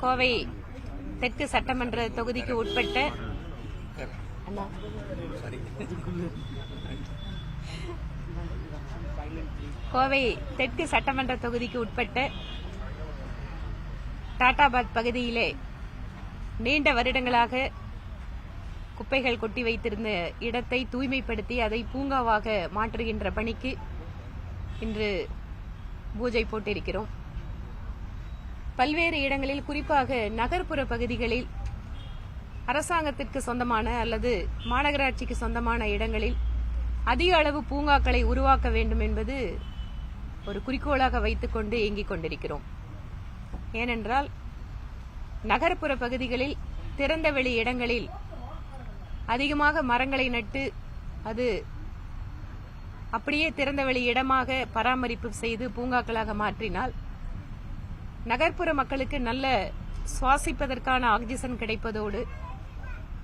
கோவை தெற்கு சட்டமன்ற தொகுதிக்கு உட்பட்ட கோவை தெற்கு சட்டமன்ற தொகுதிக்கு உட்பட்ட டாடாபாத் பகுதியிலே நீண்ட வருடங்களாக குப்பைகள் கொட்டி வைத்திருந்த இடத்தை தூய்மைப்படுத்தி அதை பூங்காவாக மாற்றுகின்ற பணிக்கு இன்று பூஜை போட்டிருக்கிறோம். பல்வேறு இடங்களில் குறிப்பாக நகர்ப்புற பகுதிகளில் அரசாங்கத்திற்கு சொந்தமான அல்லது மாநகராட்சிக்கு சொந்தமான இடங்களில் அதிக அளவு பூங்காக்களை உருவாக்க வேண்டும் என்பது ஒரு குறிக்கோளாக வைத்துக்கொண்டு இயங்கிக் கொண்டிருக்கிறோம். ஏனென்றால் நகர்ப்புற பகுதிகளில் திறந்தவெளி இடங்களில் அதிகமாக மரங்களை நட்டு அது அப்படியே திறந்தவெளி இடமாக பராமரிப்பு செய்து பூங்காக்களாக மாற்றினால் நகர்ப்புற மக்களுக்கு நல்ல சுவாசிப்பதற்கான ஆக்சிஜன் கிடைப்பதோடு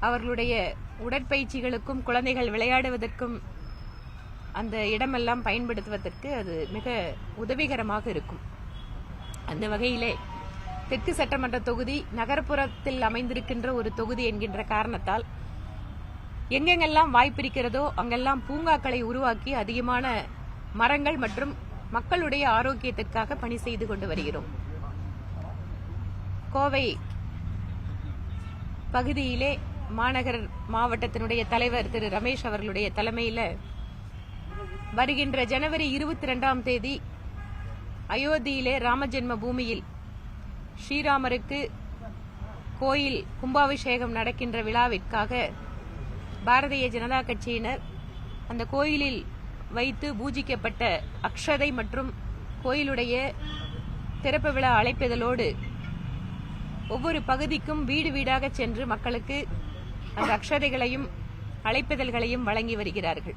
அவர்களுடைய உடற்பயிற்சிகளுக்கும் குழந்தைகள் விளையாடுவதற்கும் அந்த இடமெல்லாம் பயன்படுத்துவதற்கு அது மிக உதவிகரமாக இருக்கும். அந்த வகையிலே தெற்கு சட்டமன்ற தொகுதி நகர்ப்புறத்தில் அமைந்திருக்கின்ற ஒரு தொகுதி என்கின்ற காரணத்தால் எங்கெங்கெல்லாம் வாய்ப்பிருக்கிறதோ அங்கெல்லாம் பூங்காக்களை உருவாக்கி அதிகமான மரங்கள் மற்றும் மக்களுடைய ஆரோக்கியத்திற்காக பணி செய்து கொண்டு வருகிறோம். கோவை பகுதியிலே மாநகர் மாவட்டத்தினுடைய தலைவர் திரு ரமேஷ் அவர்களுடைய தலைமையில் வருகின்ற ஜனவரி இருபத்தி ரெண்டாம் தேதி அயோத்தியிலே ராமஜென்ம பூமியில் ஸ்ரீராமருக்கு கோயில் கும்பாபிஷேகம் நடக்கின்ற விழாவிற்காக பாரதிய ஜனதா கட்சியினர் அந்த கோயிலில் வைத்து பூஜிக்கப்பட்ட அக்ஷதை மற்றும் கோயிலுடைய திறப்பு விழா அழைப்பதலோடு ஒவ்வொரு பகுதிக்கும் வீடு வீடாக சென்று மக்களுக்கு அந்த அக்ஷதைகளையும் அழைப்பிதழ்களையும் வழங்கி வருகிறார்கள்.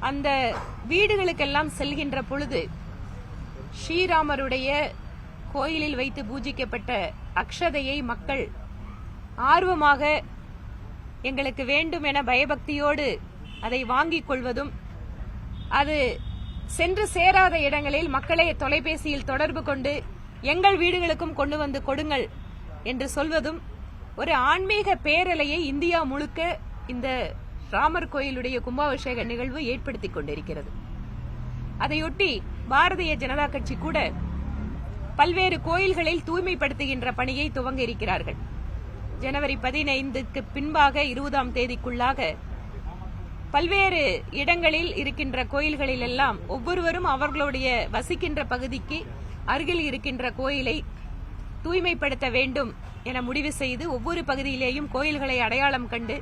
அந்த வீடுகளுக்கெல்லாம் செல்கின்ற பொழுது ஸ்ரீராமருடைய கோயிலில் வைத்து பூஜிக்கப்பட்ட அக்ஷதையை மக்கள் ஆர்வமாக எங்களுக்கு வேண்டும் என பயபக்தியோடு அதை வாங்கிக் கொள்வதும் அது சென்று சேராத இடங்களில் மக்களை தொலைபேசியில் தொடர்பு கொண்டு எங்கள் வீடுகளுக்கும் கொண்டு வந்து கொடுங்கள் என்று சொல்வதும் ஒரு ஆன்மீக பேரலையை இந்தியா முழுக்க இந்த ராமர் கோயிலுடைய கும்பாபிஷேக நிகழ்வு ஏற்படுத்திக் கொண்டிருக்கிறது. அதையொட்டி பாரதிய ஜனதா கட்சி கூட பல்வேறு கோயில்களில் தூய்மைப்படுத்துகின்ற பணியை துவங்க இருக்கிறார்கள் ஜனவரி பதினைந்துக்கு பின்பாக இருபதாம் தேதிக்குள்ளாக பல்வேறு இடங்களில் இருக்கின்ற கோயில்களில் எல்லாம் ஒவ்வொருவரும் அவர்களுடைய வசிக்கின்ற பகுதிக்கு அருகில் இருக்கின்ற கோயிலை தூய்மைப்படுத்த வேண்டும் என முடிவு செய்து ஒவ்வொரு பகுதியிலேயும் கோயில்களை அடையாளம் கண்டு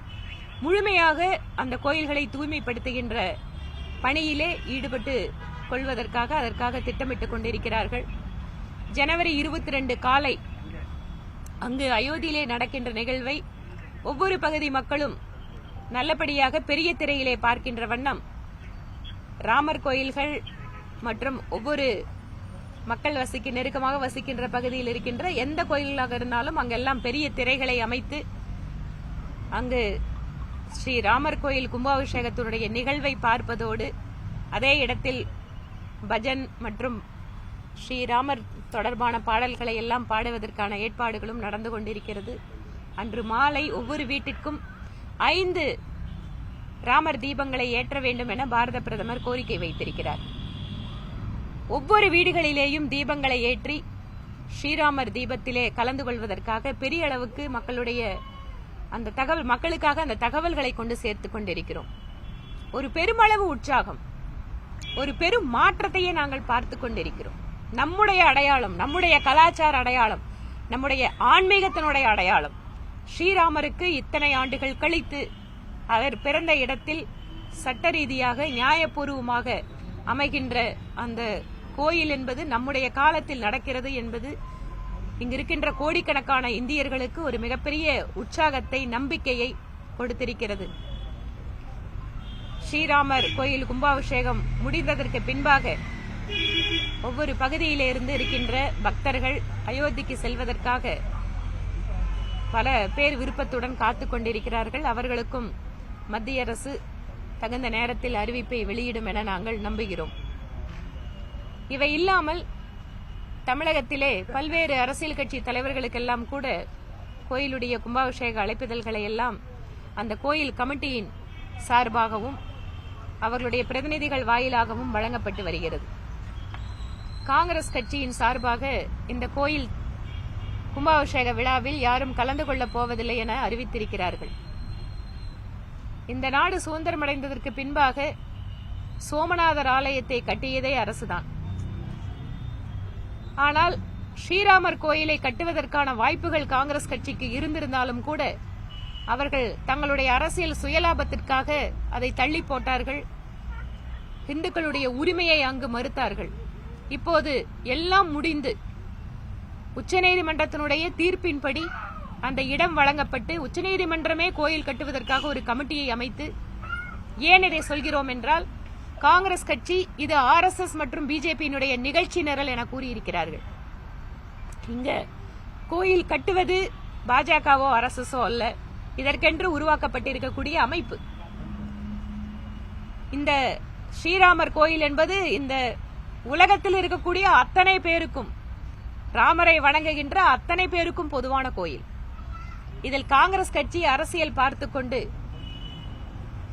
முழுமையாக அந்த கோயில்களை தூய்மைப்படுத்துகின்ற பணியிலே ஈடுபட்டு கொள்வதற்காக அதற்காக திட்டமிட்டுக் கொண்டிருக்கிறார்கள். ஜனவரி இருபத்தி ரெண்டு காலை அங்கு அயோத்தியிலே நடக்கின்ற நிகழ்வை ஒவ்வொரு பகுதி மக்களும் நல்லபடியாக பெரிய திரையிலே பார்க்கின்ற வண்ணம். ராமர் கோயில்கள் மற்றும் ஒவ்வொரு மக்கள் வசிக்க நெருக்கமாக வசிக்கின்ற பகுதியில் இருக்கின்ற எந்த கோயிலாக இருந்தாலும் அங்கெல்லாம் பெரிய திரைகளை அமைத்து அங்கு ஸ்ரீ ராமர் கோயில் கும்பாபிஷேகத்தினுடைய நிகழ்வை பார்ப்பதோடு அதே இடத்தில் பஜன் மற்றும் ஸ்ரீராமர் தொடர்பான பாடல்களை எல்லாம் பாடுவதற்கான ஏற்பாடுகளும் நடந்து கொண்டிருக்கிறது. அன்று மாலை ஒவ்வொரு வீட்டிற்கும் ஐந்து ராமர் தீபங்களை ஏற்ற வேண்டும் என பாரத பிரதமர் கோரிக்கை வைத்திருக்கிறார். ஒவ்வொரு வீடுகளிலேயும் தீபங்களை ஏற்றி ஸ்ரீராமர் தீபத்திலே கலந்து கொள்வதற்காக பெரிய அளவுக்கு மக்களுடைய அந்த தகவல் மக்களுக்காக அந்த தகவல்களை கொண்டு சேர்த்து கொண்டிருக்கிறோம். ஒரு பெருமளவு உற்சாகம் ஒரு பெரும் மாற்றத்தையே நாங்கள் பார்த்து கொண்டிருக்கிறோம். நம்முடைய அடையாளம் நம்முடைய கலாச்சார அடையாளம் நம்முடைய ஆன்மீகத்தினுடைய அடையாளம். ஸ்ரீராமருக்கு இத்தனை ஆண்டுகள் கழித்து அவர் பிறந்த இடத்தில் சட்ட ரீதியாக நியாயபூர்வமாக அமைகின்ற அந்த கோயில் என்பது நம்முடைய காலத்தில் நடக்கிறது என்பது இங்கு இருக்கின்ற கோடிக்கணக்கான இந்தியர்களுக்கு ஒரு மிகப்பெரிய உற்சாகத்தை நம்பிக்கையை கொடுத்திருக்கிறது. ஸ்ரீராமர் கோயில் கும்பாபிஷேகம் முடிந்ததற்கு பின்பாக ஒவ்வொரு பகுதியிலே இருந்து இருக்கின்ற பக்தர்கள் அயோத்திக்கு செல்வதற்காக பல பேர் விருப்பத்துடன் காத்து கொண்டிருக்கிறார்கள். அவர்களுக்கும் மத்திய அரசு தகுந்த நேரத்தில் அறிவிப்பை வெளியிடும் என நாங்கள் நம்புகிறோம். இவை இல்லாமல் தமிழகத்திலே பல்வேறு அரசியல் கட்சி தலைவர்களுக்கெல்லாம் கூட கோயிலுடைய கும்பாபிஷேக அழைப்பிதழ்களை எல்லாம் அந்த கோயில் கமிட்டியின் சார்பாகவும் அவர்களுடைய பிரதிநிதிகள் வாயிலாகவும் வழங்கப்பட்டு வருகிறது. காங்கிரஸ் கட்சியின் சார்பாக இந்த கோயில் கும்பாபிஷேக விழாவில் யாரும் கலந்து கொள்ளப் போவதில்லை என அறிவித்திருக்கிறார்கள். இந்த நாடு சுதந்திரமடைந்ததற்கு பின்பாக சோமநாதர் ஆலயத்தை கட்டியதே அரசுதான். ஆனால் ஸ்ரீராமர் கோயிலை கட்டுவதற்கான வாய்ப்புகள் காங்கிரஸ் கட்சிக்கு இருந்திருந்தாலும் கூட அவர்கள் தங்களுடைய அரசியல் சுயலாபத்திற்காக அதை தள்ளி போட்டார்கள். இந்துக்களுடைய உரிமையை அங்கு மறுத்தார்கள். இப்போது எல்லாம் முடிந்து உச்சநீதிமன்றத்தினுடைய தீர்ப்பின்படி அந்த இடம் வழங்கப்பட்டு உச்சநீதிமன்றமே கோயில் கட்டுவதற்காக ஒரு கமிட்டியை அமைத்து ஏன் இதை சொல்கிறோம் என்றால் காங்கிரஸ் கட்சி இது ஆர்எஸ்எஸ் மற்றும் பிஜேபியினுடைய நிகழ்ச்சி நிரல் என கூறியிருக்கிறார்கள். இங்க கோயில் கட்டுவது பாஜகவோ ஆர்எஸ்எஸோ அல்ல. இதற்கென்று உருவாக்கப்பட்டிருக்கக்கூடிய அமைப்பு. இந்த ஸ்ரீராமர் கோயில் என்பது இந்த உலகத்தில் இருக்கக்கூடிய அத்தனை பேருக்கும் ராமரை வணங்குகின்ற அத்தனை பேருக்கும் பொதுவான கோயில். இதில் காங்கிரஸ் கட்சி அரசியல் பார்த்து கொண்டு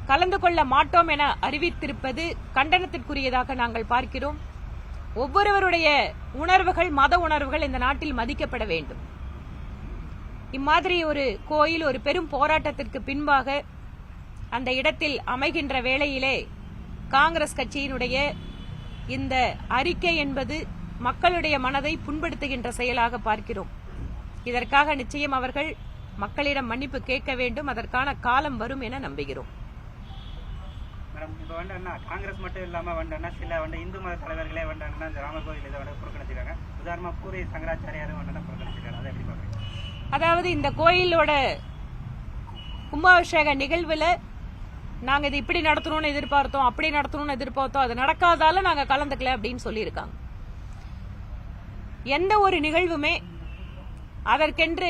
கலந்து கொள்ள மாட்டோம் என அறிவித்திருப்பது கண்டனத்திற்குரியதாக நாங்கள் பார்க்கிறோம். ஒவ்வொருவருடைய உணர்வுகள் மத உணர்வுகள் இந்த நாட்டில் மதிக்கப்பட வேண்டும். இம்மாதிரி ஒரு கோயில் ஒரு பெரும் போராட்டத்திற்கு பின்பாக அந்த இடத்தில் அமைகின்ற வேளையிலே காங்கிரஸ் கட்சியினுடைய இந்த அறிக்கை என்பது மக்களுடைய மனதை புண்படுத்துகின்ற செயலாக பார்க்கிறோம். இதற்காக நிச்சயம் அவர்கள் மக்களிடம் மன்னிப்பு கேட்க வேண்டும். அதற்கான காலம் வரும் என நம்புகிறோம். இப்போ வந்து என்ன காங்கிரஸ் மட்டும் இல்லாமல் வந்து என்ன சில வந்து இந்து மத தலைவர்களே வந்து என்ன இந்த ராமர் கோயில் இதை வந்து புறக்கணிச்சிருக்காங்க. உதாரணமாக பூரி சங்கராச்சாரியாரும் வந்து என்ன புறக்கணிச்சிருக்காரு. அதை எப்படி பார்க்குறீங்க? அதாவது இந்த கோயிலோட கும்பாபிஷேக நிகழ்வில் நாங்க இது இப்படி நடத்தணும்னு எதிர்பார்த்தோம் அப்படி நடத்தணும்னு எதிர்பார்த்தோம் அது நடக்காதால நாங்க கலந்துக்கல அப்படின்னு சொல்லியிருக்காங்க. எந்த ஒரு நிகழ்வுமே அதற்கென்று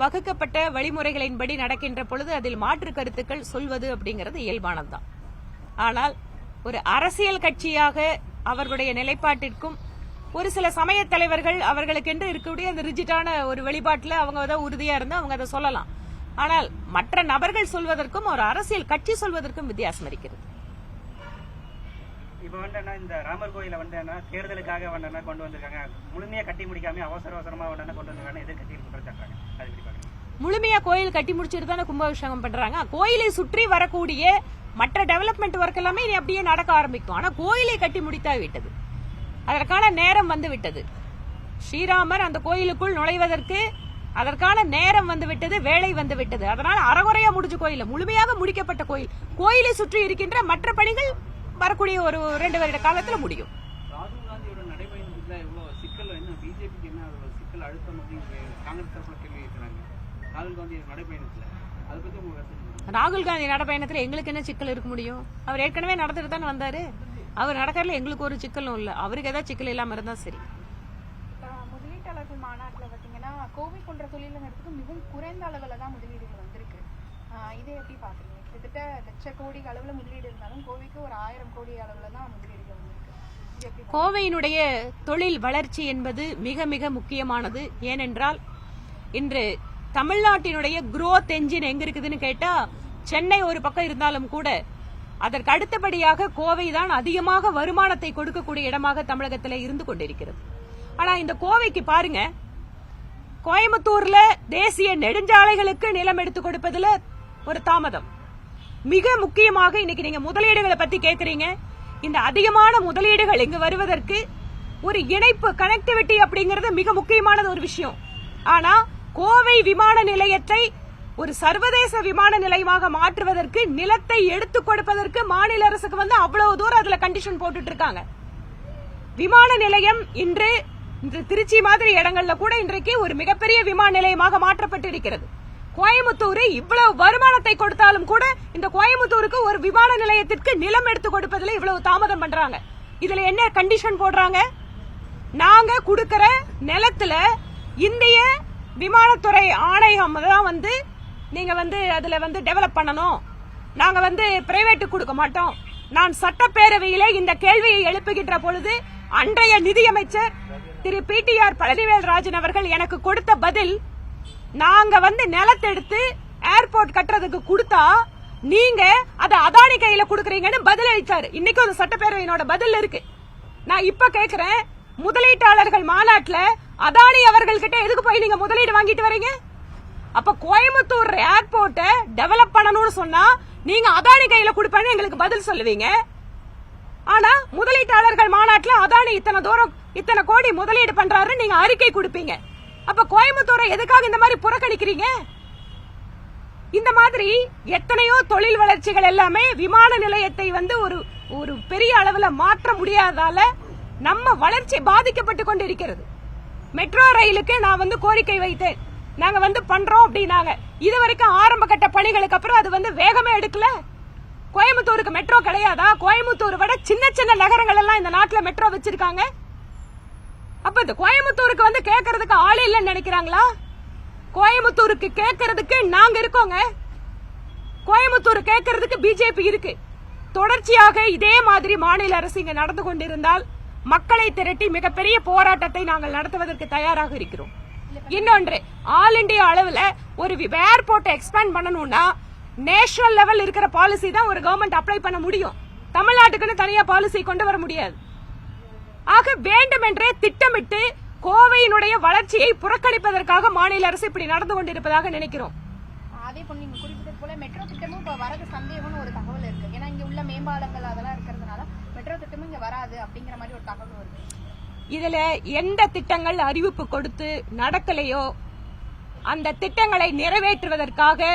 வகுக்கப்பட்ட வழிமுறைகளின்படி நடக்கின்ற பொழுது அதில் மாற்று கருத்துக்கள் சொல்வது அப்படிங்கிறது இயல்பானதுதான். ஆனால் ஒரு அரசியல் கட்சியாக அவர்களுடைய நிலைப்பாட்டிற்கும் ஒரு சில சமய தலைவர்கள் அவர்களுக்கென்று இருக்கக்கூடிய அந்த ரிஜிட்டான ஒரு வெளிப்பாட்டில் அவங்க அதை உறுதியா இருந்து அவங்க அதை சொல்லலாம். ஆனால் மற்ற நபர்கள் சொல்வதற்கும் ஒரு அரசியல் கட்சி சொல்வதற்கும் வித்தியாசம் இருக்கிறது. இப்போ வந்து என்ன இந்த ராமர் கோயில வந்து என்ன தேர்தலுக்காக வந்து என்ன கொண்டு வந்திருக்காங்க. முழுமையா கட்டி முடிக்காம அவசர அவசரமா வந்து என்ன கொண்டு வந்திருக்காங்க எதிர்கட்சிகள் குற்றச்சாட்டுறாங்க. அது எப்படி பாக்குறீங்க முழுமையா கோயில் கட்டி முடிச்சிட்டு தானே கும்பாபிஷேகம் பண்றாங்க. கோயிலை சுற்றி வரக்கூடிய மற்ற டெவலப்மெண்ட் ஒர்க் எல்லாமே இனி அப்படியே நடக்க ஆரம்பிக்கும். ஆனா கோயிலை கட்டி முடித்தா விட்டது. அதற்கான நேரம் வந்து விட்டது. ஸ்ரீராமர் அந்த கோயிலுக்குள் நுழைவதற்கு அதற்கான நேரம் வந்து விட்டது வேலை வந்து விட்டது. அதனால அறகுறையா முடிஞ்ச கோயில் முழுமையாக முடிக்கப்பட்ட கோயில். கோயிலை சுற்றி இருக்கின்ற மற்ற பணிகள் வரக்கூடிய ஒரு ரெண்டு வருட காலத்துல முடியும். ராகுல் காந்தியோட நடைபயணத்துல சிக்கல்? என்ன பிஜேபிக்கு என்ன சிக்கல்? அழுத்தம் காங்கிரஸ் ராகுல் காந்தி அதை கருத்து? ராகுல் நடைபயணத்துல எங்களுக்கு என்ன சிக்கல் இருக்க முடியும்? அவர் ஏற்கனவே நடந்துட்டு தானே வந்தாரு. அவர் நடக்கறதுல எங்களுக்கு ஒரு சிக்கலும் இல்ல. அவருக்கு ஏதாவது சிக்கல் இல்லாம இருந்தா சரி. முதலீட்டாளர்கள் மாநாட்டில் பார்த்தீங்கன்னா கோவை போன்ற தொழிலகத்துக்கு மிகவும் குறைந்த அளவில் தான் முதலீடுகள் வந்திருக்கு. இதை எப்படி பார்க்குறீங்க கிட்டத்தட்ட லட்ச கோடி அளவில் முதலீடு இருந்தாலும் கோவைக்கு ஒரு ஆயிரம் கோடி அளவில் தான் முதலீடுகள் வந்திருக்கு. கோவையினுடைய தொழில் வளர்ச்சி என்பது மிக மிக முக்கியமானது. ஏனென்றால் இன்று தமிழ்நாட்டினுடைய குரோத் என்ஜின் எங்க இருக்குதுன்னு கேட்டா சென்னை ஒரு பக்கம் இருந்தாலும் கூட அதற்கு அடுத்தபடியாக கோவை தான் அதிகமாக வருமானத்தை கொடுக்கக்கூடிய இடமாக தமிழகத்தில் இருந்து கொண்டிருக்கிறது. ஆனா இந்த கோவைக்கு பாருங்க கோயம்புத்தூர்ல தேசிய நெடுஞ்சாலைகளுக்கு நிலம் எடுத்து கொடுப்பதுல ஒரு தாமதம். மிக முக்கியமாக இன்னைக்கு நீங்க முதலீடுகளை பத்தி கேக்குறீங்க. இந்த அதிகமான முதலீடுகள் இங்கு வருவதற்கு ஒரு இணைப்பு கனெக்டிவிட்டி அப்படிங்கறது மிக முக்கியமானது ஒரு விஷயம். ஆனா கோவை விமான நிலையத்தை ஒரு சர்வதேச விமான நிலையமாக மாற்றுவதற்கு நிலத்தை எடுத்து கொடுப்பதற்கு மாநில அரசுக்கு வந்து அவ்வளவு தூரம் அதுல கண்டிஷன் போட்டுட்டு இருக்காங்க. விமான நிலையம் இன்று இந்த திருச்சி மாதிரி இடங்கள்ல கூட இன்றைக்கு ஒரு மிகப்பெரிய விமான நிலையமாக மாற்றப்பட்டிருக்கிறது. கோயம்புத்தூர் இவ்வளவு வருமானத்தை கொடுத்தாலும் கூட இந்த கோயம்புத்தூருக்கு ஒரு விமான நிலையத்திற்கு நிலம் எடுத்து கொடுப்பதில் இவ்வளவு தாமதம் பண்றாங்க. இதுல என்ன கண்டிஷன் போடுறாங்க? நாங்க கொடுக்கற நிலத்துல இந்திய விமானத்துறை ஆணையம் தான் வந்து நீங்கள் வந்து அதில் வந்து டெவலப் பண்ணணும். நாங்கள் வந்து பிரைவேட்டு கொடுக்க மாட்டோம். நான் சட்டப்பேரவையிலே இந்த கேள்வியை எழுப்புகின்ற பொழுது அன்றைய நிதியமைச்சர் திரு பிடிஆர் பழனிவேல் ராஜன் அவர்கள் எனக்கு கொடுத்த பதில் நாங்க வந்து நிலத்தெடுத்து ஏர்போர்ட் கட்டுறதுக்கு கொடுத்தா நீங்க அதை அதானி கையில கொடுக்குறீங்கன்னு பதில் அளிச்சாரு இன்னைக்கு ஒரு சட்டப்பேரவையினோட பதில் இருக்கு. நான் இப்ப கேக்குறேன் முதலீட்டாளர்கள் மாநாட்டில் அதானி அவர்கள்கிட்ட எதுக்கு போய் நீங்க முதலீடு வாங்கிட்டு வரீங்க? அப்ப கோயம்புத்தூர் ஏர்போர்ட்டை டெவலப் பண்ணணும்னு சொன்னா நீங்க அதானி கையில கொடுப்பேன்னு எங்களுக்கு பதில் சொல்லுவீங்க. ஆனா முதலீட்டாளர்கள் மாநாட்டில் அதானி இத்தனை தூரம் இத்தனை கோடி முதலீடு பண்றாரு நீங்க அறிக்கை கொடுப்பீங்க. அப்ப கோயம்புத்தூரை எதுக்காக இந்த மாதிரி புறக்கணிக்கிறீங்க? இந்த மாதிரி எத்தனையோ தொழில் வளர்ச்சிகள் எல்லாமே விமான நிலையத்தை வந்து ஒரு ஒரு பெரிய அளவுல மாற்ற முடியாதால நம்ம வளர்ச்சி பாதிக்கப்பட்டு கொண்டிருக்கிறது. மெட்ரோ ரயிலுக்கு நான் வந்து கோரிக்கை வைத்தேன். நாங்க வந்து பண்றோம் அப்படின்னாங்க. இது வரைக்கும் ஆரம்ப கட்ட பணிகளுக்கு அப்புறம் அது வந்து வேகமே எடுக்கல. கோயம்புத்தூருக்கு மெட்ரோ கிடையாதா? கோயம்புத்தூர் விட சின்ன சின்ன நகரங்கள் எல்லாம் இந்த நாட்டுல மெட்ரோ வச்சிருக்காங்க. அப்ப இந்த கோயம்புத்தூருக்கு வந்து கேட்கறதுக்கு ஆள் இல்லைன்னு நினைக்கிறாங்களா? கோயம்புத்தூருக்கு கேட்கறதுக்கு நாங்க இருக்கோங்க. கோயம்புத்தூர் கேட்கறதுக்கு பிஜேபி இருக்கு. தொடர்ச்சியாக இதே மாதிரி மாநில அரசு இங்க நடந்து கொண்டிருந்தால் மக்களை திரட்டி மிகப்பெரிய போராட்டத்தை நாங்கள் நடத்துவதற்கு தயாராக இருக்கிறோம். இன்னொன்று ஆல் இண்டியா அளவில் ஒரு ஏர்போர்ட்டை எக்ஸ்பேண்ட் பண்ணணும்னா நேஷனல் லெவல் இருக்கிற பாலிசி தான் ஒரு கவர்மெண்ட் அப்ளை பண்ண முடியும். தமிழ்நாட்டுக்குன்னு தனியாக பாலிசி கொண்டு வர முடியாது. ஆக வேண்டுமென்றே திட்டமிட்டு கோவையினுடைய வளர்ச்சியை புறக்கணிப்பதற்காக மாநில அரசு இப்படி நடந்து கொண்டிருப்பதாக நினைக்கிறோம். அதே போல நீங்க குறிப்பிட்டது போல மெட்ரோ திட்டமும் இப்ப வரது சந்தேகம்னு ஒரு தகவல் இருக்கு. ஏன்னா இங்க உள்ள மேம்பாலங்கள் அதெல்லாம் இருக்கிறதுனால திட்டமும் இங்க வராது அப்படிங்கிற மாதிரி ஒரு தகவல் வருது. இதுல எந்த திட்டங்கள் அறிவிப்பு கொடுத்து நடக்கலையோ அந்த திட்டங்களை நிறைவேற்றுவதற்காக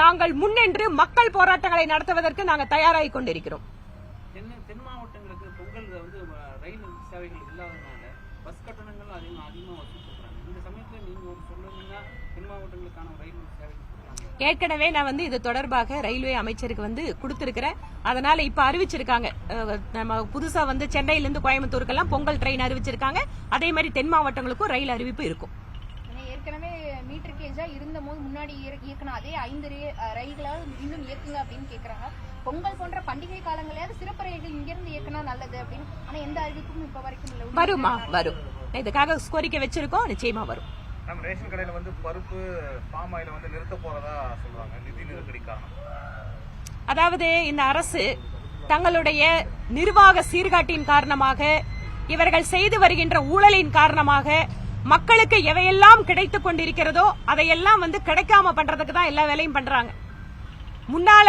நாங்கள் முன்னின்று மக்கள் போராட்டங்களை நடத்துவதற்கு நாங்கள் தயாராகி கொண்டிருக்கிறோம். ஏற்கனவே நான் வந்து இது தொடர்பாக ரயில்வே அமைச்சருக்கு வந்து கொடுத்திருக்கிறேன். அதனால இப்ப அறிவிச்சிருக்காங்க. நம்ம புதுசா வந்து சென்னையில இருந்து கோயம்புத்தூருக்கெல்லாம் பொங்கல் ட்ரெயின் அறிவிச்சிருக்காங்க. அதே மாதிரி தென் மாவட்டங்களுக்கும் ரயில் அறிவிப்பு இருக்கும். ஏற்கனவே மீட்டர் கேஜா இருந்த போது முன்னாடி இயக்க- இயக்குன அதே ஐந்து ரே- அஹ் ரயில்களை இன்னும் இயக்குங்க அப்படின்னு கேக்குறாங்க. பொங்கல் போன்ற பண்டிகை காலங்களையாவது சிறப்பு ரயில்கள் இங்கிருந்து இயக்குனா நல்லது அப்படின்னு. ஆனா எந்த அறிவிப்பும் இப்ப வரைக்கும் இல்ல. வருமா? வரும். இதுக்காக கோரிக்கை வச்சிருக்கோம். நிச்சயமா வரும். நம்ம ரேஷன் கடையில் வந்து பருப்பு பாம் ஆயில் வந்து நிறுத்த போறதா சொல்றாங்க நிதி நெருக்கடி காரணம். அதாவது இந்த அரசு தங்களுடைய நிர்வாக சீர்காட்டின் காரணமாக இவர்கள் செய்து வருகின்ற ஊழலின் காரணமாக மக்களுக்கு எவையெல்லாம் கிடைத்து கொண்டிருக்கிறதோ அதையெல்லாம் வந்து கிடைக்காம பண்றதுக்கு தான் எல்லா வேலையும் பண்றாங்க. முன்னால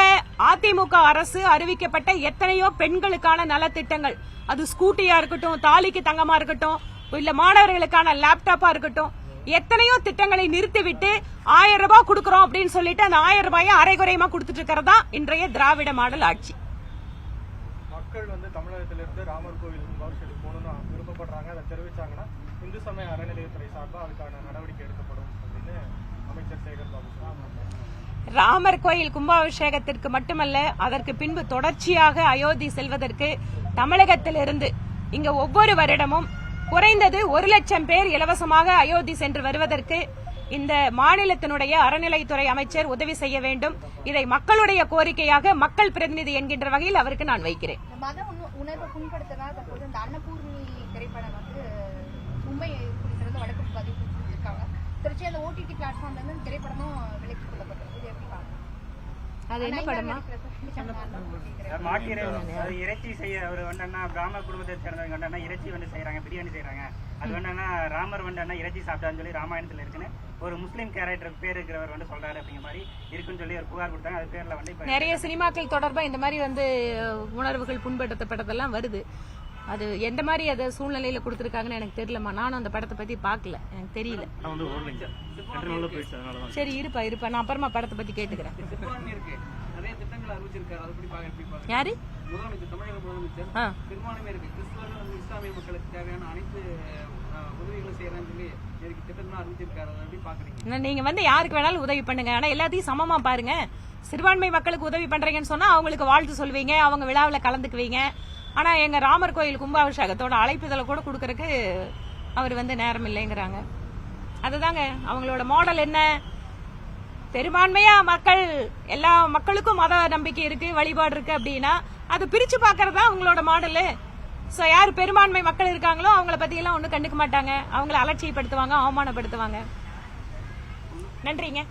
அதிமுக அரசு அறிவிக்கப்பட்ட எத்தனையோ பெண்களுக்கான நலத்திட்டங்கள். அது ஸ்கூட்டியா இருக்கட்டும் தாலிக்கு தங்கமா இருக்கட்டும் இல்ல மாணவர்களுக்கான லேப்டாப்பா இருக்கட்டும் எத்தனையோ திட்டங்களை நிறுத்திவிட்டு ஆயிரம் ரூபாய் கொடுக்கறோம் அப்படின்னு சொல்லிட்டு அந்த ஆயிரம் ரூபாயை அரைகுறையமா கொடுத்துட்டு இருக்கிறதா இன்றைய திராவிட மாடல் ஆட்சி. மக்கள் வந்து தமிழகத்திலிருந்து ராமர் கோவில் கும்பாபிஷேகம் போகணும்னு விருப்பப்படுறாங்க. அதை தெரிவிச்சாங்கன்னா இந்து சமய அறநிலையத்துறை சார்பாக அதுக்கான நடவடிக்கை எடுக்கப்படும் அப்படின்னு அமைச்சர் சேகர் பாபு ராமர் கோயில் கும்பாபிஷேகத்திற்கு மட்டுமல்ல அதற்கு பின்பு தொடர்ச்சியாக அயோத்தி செல்வதற்கு தமிழகத்திலிருந்து இங்க ஒவ்வொரு வருடமும் குறைந்தது ஒரு லட்சம் பேர் இலவசமாக அயோத்தி சென்று வருவதற்கு இந்த மாநிலத்தினுடைய அறநிலைத்துறை அமைச்சர் உதவி செய்ய வேண்டும். இதை மக்களுடைய கோரிக்கையாக மக்கள் பிரதிநிதி என்கின்ற வகையில் அவருக்கு நான் வைக்கிறேன். மத உணர்வை திரைப்படம் வந்து மும்பை வடக்கு திருச்சி அந்த ஓடிடி பிளாட்ஃபார்ம்ல இருந்து திரைப்படமும் விலக்கிக் கொள்ளப்பட்டது அது என்ன படமா? மாட்டு இறைச்சி செய்ய அவர் வந்தா பிராமண குடும்பத்தை சேர்ந்தவங்க வந்தா இறைச்சி வந்து செய்யறாங்க பிரியாணி செய்யறாங்க அது வேணா ராமர் வந்தா இறைச்சி சாப்பிட்டான்னு சொல்லி ராமாயணத்துல இருக்குன்னு ஒரு முஸ்லீம் கேரக்டர் பேர் இருக்கிறவர் வந்து சொல்றாரு அப்படிங்கிற மாதிரி இருக்குன்னு சொல்லி ஒரு புகார் கொடுத்தாங்க. அது பேர்ல வந்து நிறைய சினிமாக்கள் தொடர்பா இந்த மாதிரி வந்து உணர்வுகள் புண்படுத்தப்பட்டதெல்லாம் வருது. அது எந்த மாதிரி அதை சூழ்நிலையில கொடுத்துருக்காங்கன்னு எனக்கு தெரியலம்மா. நானும் அந்த படத்தை பத்தி பார்க்கல. எனக்கு தெரியல. சரி இருப்பா இருப்பா. நான் அப்புறமா படத்தை பத்தி கேட்டுக்கிறேன். யாரு? நீங்க வந்து யாருக்கு வேணாலும் உதவி பண்ணுங்க. ஆனா எல்லாத்தையும் சமமா பாருங்க. சிறுபான்மை மக்களுக்கு உதவி பண்றீங்கன்னு சொன்னா அவங்களுக்கு வாழ்த்து சொல்வீங்க. அவங்க விழாவில் கலந்துக்குவீங்க. ஆனா எங்க ராமர் கோயில் கும்பாபிஷேகத்தோட அழைப்புதலை கூட கொடுக்கறதுக்கு அவர் வந்து நேரம் இல்லைங்கிறாங்க. அதுதாங்க அவங்களோட மாடல் என்ன? பெரும்பான்மையா மக்கள் எல்லா மக்களுக்கும் மத நம்பிக்கை இருக்கு வழிபாடு இருக்கு அப்படின்னா அது பிரிச்சு பார்க்கறது தான் அவங்களோட மாடலு ஸோ யார் பெரும்பான்மை மக்கள் இருக்காங்களோ அவங்கள பத்தியெல்லாம் ஒன்றும் கண்டுக்க மாட்டாங்க. அவங்கள அலட்சியப்படுத்துவாங்க அவமானப்படுத்துவாங்க. நன்றிங்க.